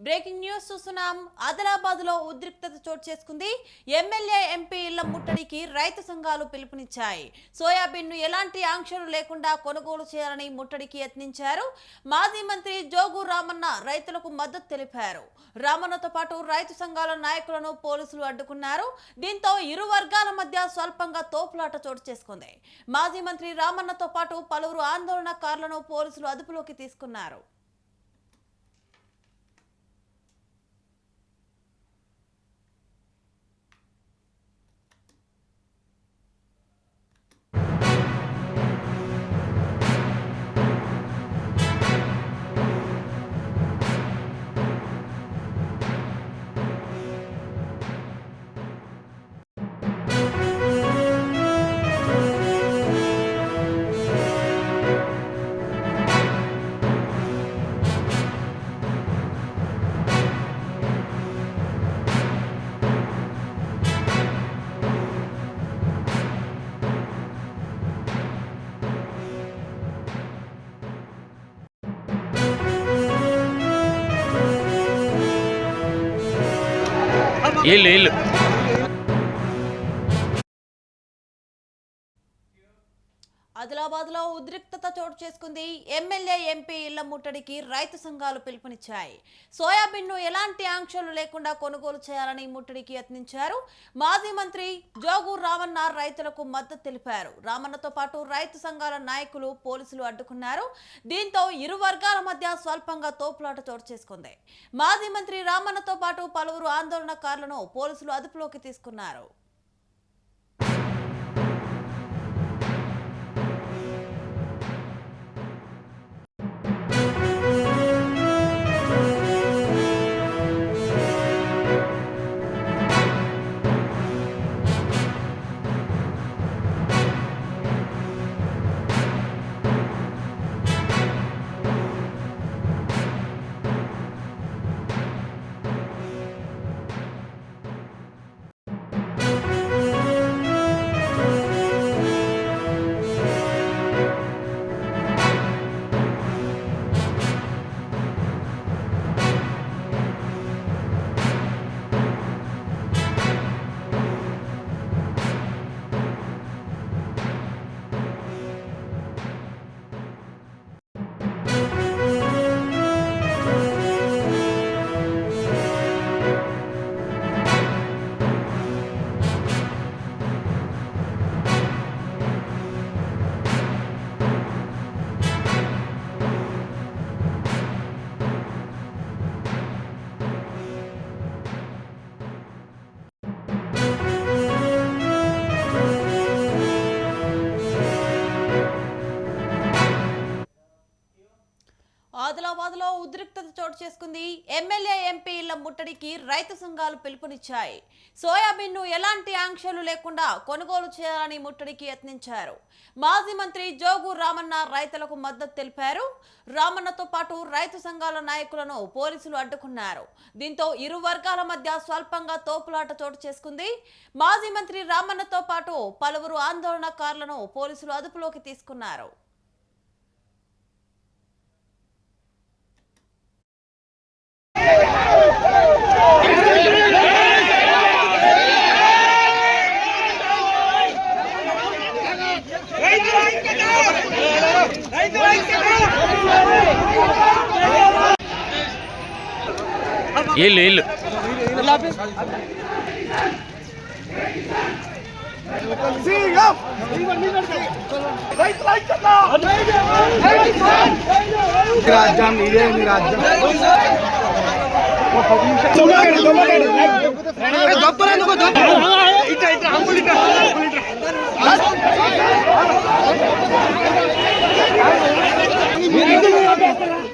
Breaking news చూస్తున్నాం. ఆదిలాబాద్లో ఉద్రిక్తత చోటు చేసుకుంది. ఎమ్మెల్యే ఎంపీ ఇళ్ళ ముట్టడికి రైతు సంఘాలు పిలుపునిచ్చాయి. సోయాబీన్ను ఎలాంటి ఆంక్షలు లేకుండా కొనుగోలు చేయాలని ముట్టడికి యత్నించారు. మాజీ మంత్రి జోగు రామన్న రైతులకు మద్దతు తెలిపారు. రామన్నతో పాటు రైతు సంఘాల నాయకులను పోలీసులు అడ్డుకున్నారు. దీంతో ఇరు వర్గాల మధ్య స్వల్పంగా తోపులాట చోటు చేసుకుంది. మాజీ మంత్రి రామన్నతో పాటు పలువురు ఆందోళనకారులను పోలీసులు అదుపులోకి తీసుకున్నారు. ಇಲ್ಲ ಇಲ್ಲ. హైదరాబాద్లో ఉద్రిక్తత చోటు చేసుకుంది. ఎమ్మెల్యే ఎంపీ ఇళ్ళ ముట్టడికి రైతు సంఘాలు పిలుపునిచ్చాయి. సోయాబీన్ను ఎలాంటి ఆంక్షలు లేకుండా కొనుగోలు చేయాలని ముట్టడికి యత్నించారు. మాజీ మంత్రి జోగు రామన్న రైతులకు మద్దతు తెలిపారు. రామన్నతో పాటు రైతు సంఘాల నాయకులు పోలీసులు అడ్డుకున్నారు. దీంతో ఇరు వర్గాల మధ్య స్వల్పంగా తోపులాట చోటు చేసుకుంది. మాజీ మంత్రి రామన్నతో పాటు పలువురు ఆందోళనకారులను పోలీసులు అదుపులోకి తీసుకున్నారు. చేసుకుంది. ఎమ్మెల్యే ఎంపీ ఇళ్ళ ముట్టడికి రైతు సంఘాలు పిలుపునిచ్చాయి. సోయాబీన్ను ఎలాంటి ఆంక్షలు లేకుండా కొనుగోలు చేయాలని ముట్టడికి యత్నించారు. మాజీ మంత్రి జోగు రామన్న రైతులకు మద్దతు తెలిపారు. రామన్నతో పాటు రైతు సంఘాల నాయకులను పోలీసులు అడ్డుకున్నారు. దీంతో ఇరు వర్గాల మధ్య స్వల్పంగా తోపులాట చోటు చేసుకుంది. మాజీ మంత్రి రామన్నతో పాటు పలువురు ఆందోళనకారులను పోలీసులు అదుపులోకి తీసుకున్నారు. ఇల్లు ఇల్లు రాజ్యం ఇదే మీ రాజ్యం ఇట్లా ఇట్లా అంకుల్ ఇట్లా అంకుల్ ఇట్లా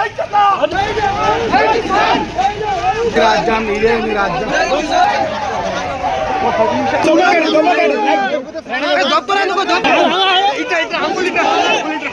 ఐక్యత ఈ రాజ్యం ఇదే మీ రాజ్యం దొబ్బకండి, దొబ్బకండి. ఏ, దొబ్బరా నువ్వు, దొబ్బ. ఇట్లా, ఇట్లా, అంగుళం ఇట్లా, అంగుళం ఇట్లా.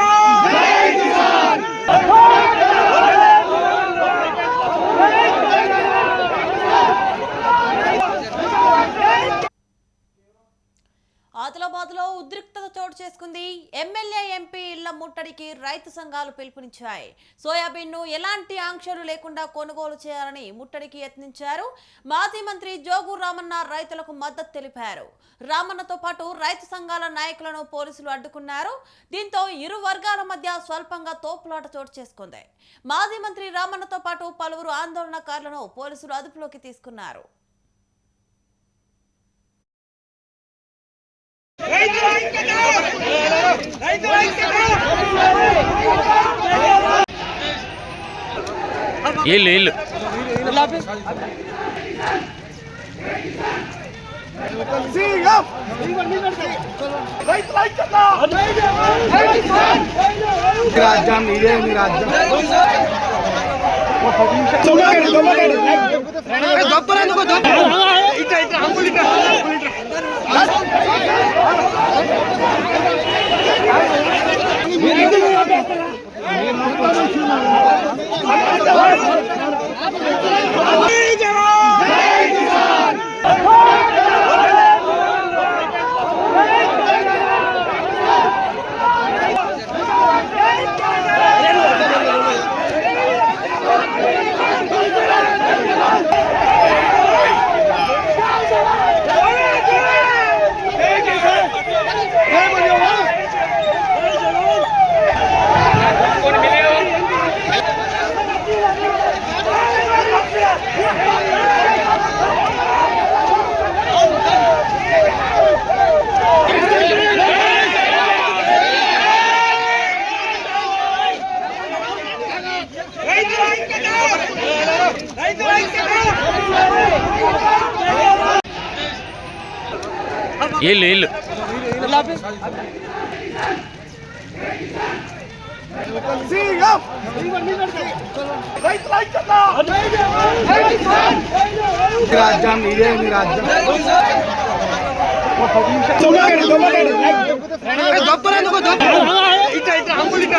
ఆదిలాబాద్లో ఉద్రిక్తత చోటు చేసుకుంది. ఎమ్మెల్యే ఎంపీ ఇళ్ళ ముట్టడికి రైతు సంఘాలు పిలుపునిచ్చాయి. సోయాబీన్ను ఎలాంటి ఆంక్షలు లేకుండా కొనుగోలు చేయాలని ముట్టడికి యత్నించారు. మాజీ మంత్రి జోగు రామన్న రైతులకు మద్దతు తెలిపారు. రామన్నతో పాటు రైతు సంఘాల నాయకులను పోలీసులు అడ్డుకున్నారు. దీంతో ఇరు వర్గాల మధ్య స్వల్పంగా తోపులాట చోటు చేసుకుంది. మాజీ మంత్రి రామన్నతో పాటు పలువురు ఆందోళనకారులను పోలీసులు అదుపులోకి తీసుకున్నారు. వీళ్ళు వీళ్ళు సీఎం రైతు ఐక్యత ఈ రాజ్యం ఇదే మీ రాజ్యం దొబ్బకండి, దొబ్బకండి. ఏ, దొబ్బరా నువ్వు, దొబ్బ. ఇట్లా, ఇట్లా, అంగుళం ఇట్లా, అంగుళం ఇట్లా. వీళ్ళు వీళ్ళు సీఎం రైతు ఐక్యత ఈ రాజ్యం ఇదే మీ రాజ్యం దొబ్బకండి, దొబ్బకండి. ఏ, దొబ్బరా నువ్వు, దొబ్బ. ఇట్లా, ఇట్లా, అంగుళం ఇట్లా,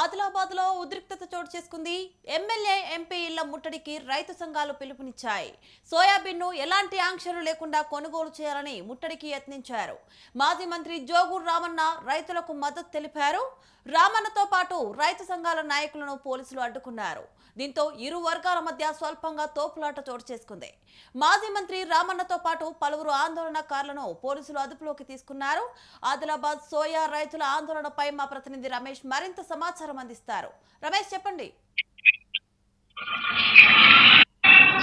ఆదిలాబాద్లో ఉద్రిక్తత చోటు చేసుకుంది. ఎమ్మెల్యే ఎంపీ ఇళ్ళ ముట్టడికి రైతు సంఘాలు పిలుపునిచ్చాయి. సోయాబీన్ను ఎలాంటి ఆంక్షలు లేకుండా కొనుగోలు చేయాలని ముట్టడికి యత్నించారు. మాజీ మంత్రి జోగూర్ రామన్న రైతులకు మద్దతు తెలిపారు. రామన్నతో పాటు రైతు సంఘాల నాయకులను పోలీసులు అడ్డుకున్నారు. దీంతో ఇరు వర్గాల మధ్య స్వల్పంగా తోపులాట చోటు చేసుకుంది. మాజీ మంత్రి రామన్నతో పాటు పలువురు ఆందోళనకారులను పోలీసులు అదుపులోకి తీసుకున్నారు. ఆదిలాబాద్ సోయా రైతుల ఆందోళనపై మా ప్రతినిధి రమేష్ మరింత సమాచారం అందిస్తారు. రమేష్ చెప్పండి.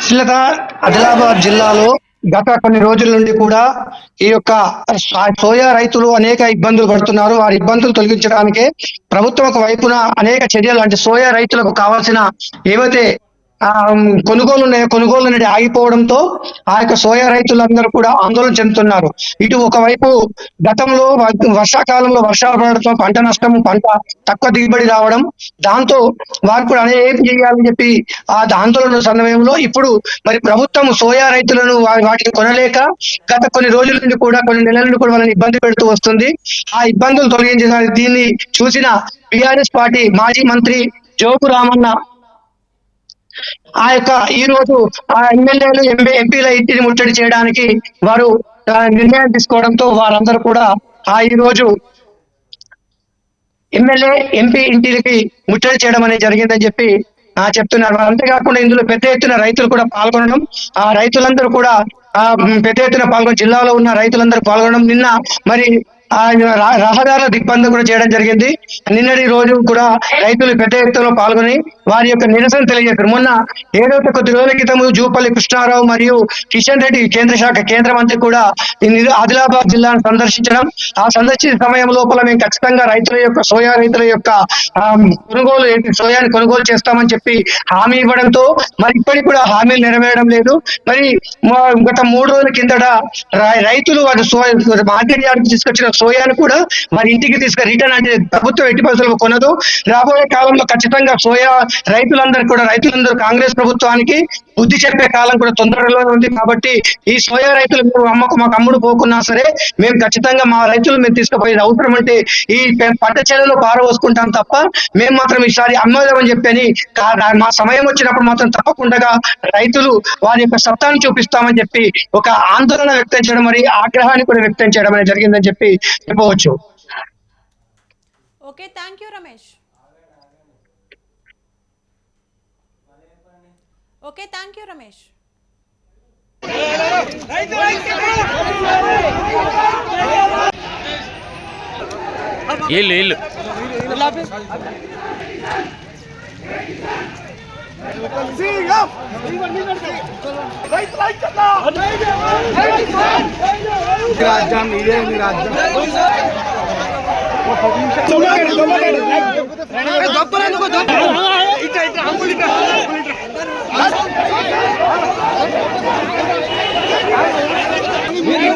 శ్రీలత ఆదిలాబాద్ జిల్లాలో గత కొన్ని రోజుల నుండి కూడా ఈ యొక్క సోయా రైతులు అనేక ఇబ్బందులు పడుతున్నారు. వారి ఇబ్బందులు తొలగించడానికి ప్రభుత్వం ఒక వైపున అనేక చర్యలు అంటే సోయా రైతులకు కావాల్సిన ఏవైతే కొనుగోలు కొనుగోలు అనేది ఆగిపోవడంతో ఆ యొక్క సోయా రైతులందరూ కూడా ఆందోళన చెందుతున్నారు. ఇటు ఒకవైపు గతంలో వర్షాకాలంలో వర్షాలు పడటం పంట నష్టం పంట తక్కువ దిగుబడి రావడం దాంతో వారు కూడా అనే ఏం చేయాలని చెప్పి ఆ ఆందోళన సమయంలో ఇప్పుడు మరి ప్రభుత్వం సోయా రైతులను వాటిని కొనలేక గత కొన్ని రోజుల నుండి కూడా కొన్ని నెలల నుండి కూడా వాళ్ళని ఇబ్బంది పెడుతూ వస్తుంది. ఆ ఇబ్బందులు తొలగించడానికి దీన్ని చూసిన బిఆర్ఎస్ పార్టీ మాజీ మంత్రి జోపు రామన్న ఆ యొక్క ఈ రోజు ఆ ఎమ్మెల్యేలు ఎంపీ ఎంపీల ఇంటిని ముట్టడి చేయడానికి వారు నిర్ణయం తీసుకోవడంతో వారందరూ కూడా ఆ ఈ రోజు ఎమ్మెల్యే ఎంపీ ఇంటికి ముట్టడి చేయడం అనేది జరిగిందని చెప్పి ఆ చెప్తున్నారు. అంతేకాకుండా ఇందులో పెద్ద ఎత్తున రైతులు కూడా పాల్గొనడం ఆ రైతులందరూ కూడా ఆ పెద్ద ఎత్తున పాల్గొని జిల్లాలో ఉన్న రైతులందరూ పాల్గొనడం నిన్న మరి ఆ రహదారుల దిగ్బంధం కూడా చేయడం జరిగింది. నిన్నటి రోజు కూడా రైతులు పెద్ద ఎత్తులో పాల్గొని వారి యొక్క నిరసన తెలియజేశారు. మొన్న ఏదైతే కొద్ది రోజుల క్రితం జూపల్లి కృష్ణారావు మరియు కిషన్ రెడ్డి కేంద్ర శాఖ కేంద్ర మంత్రి కూడా ఈ ఆదిలాబాద్ జిల్లాను సందర్శించడం. ఆ సందర్శించిన సమయం లోపల మేము ఖచ్చితంగా రైతుల యొక్క సోయా రైతుల యొక్క కొనుగోలు సోయాని కొనుగోలు చేస్తామని చెప్పి హామీ ఇవ్వడంతో మరి ఇప్పటికి కూడా హామీలు నెరవేరడం లేదు. మరి గత మూడు రోజుల కిందట రై- రైతులు వారి సోయా మార్కెట్ యార్డ్కి తీసుకొచ్చిన సోయాను కూడా మరి ఇంటికి తీసుకు రిటర్న్ అంటే ప్రభుత్వం ఎట్టి పరిస్థితులు కొనదు. రాబోయే కాలంలో ఖచ్చితంగా సోయా రైతులందరూ కూడా రైతులందరూ కాంగ్రెస్ ప్రభుత్వానికి బుద్ధి చెప్పే కాలం కూడా తొందరలో ఉంది కాబట్టి ఈ సోయా రైతులు మీరు అమ్మకు మాకు అమ్ముడు పోకున్నా సరే మేము ఖచ్చితంగా మా రైతులు మేము తీసుకుపోయేది అవసరం అంటే ఈ పంట చేలలో పారవోసుకుంటాం తప్ప మేము మాత్రం ఈసారి అమ్మేదామని చెప్పని మా సమయం వచ్చినప్పుడు మాత్రం తప్పకుండా రైతులు వారి యొక్క సత్తాను చూపిస్తామని చెప్పి ఒక ఆందోళన వ్యక్తం చేయడం మరి ఆగ్రహాన్ని కూడా వ్యక్తం చేయడం అనేది జరిగిందని చెప్పి पहुंचो okay thank you Ramesh okay thank you Ramesh ಇಲ್ಲಿ ಇಲ್ಲಿ రాజ్యం ఇదే మీ రాజ్యం దొప్పరా నువ్వు దొప్ప ఇట్లా ఇట్లా అంగులు ఇట్లా మీరు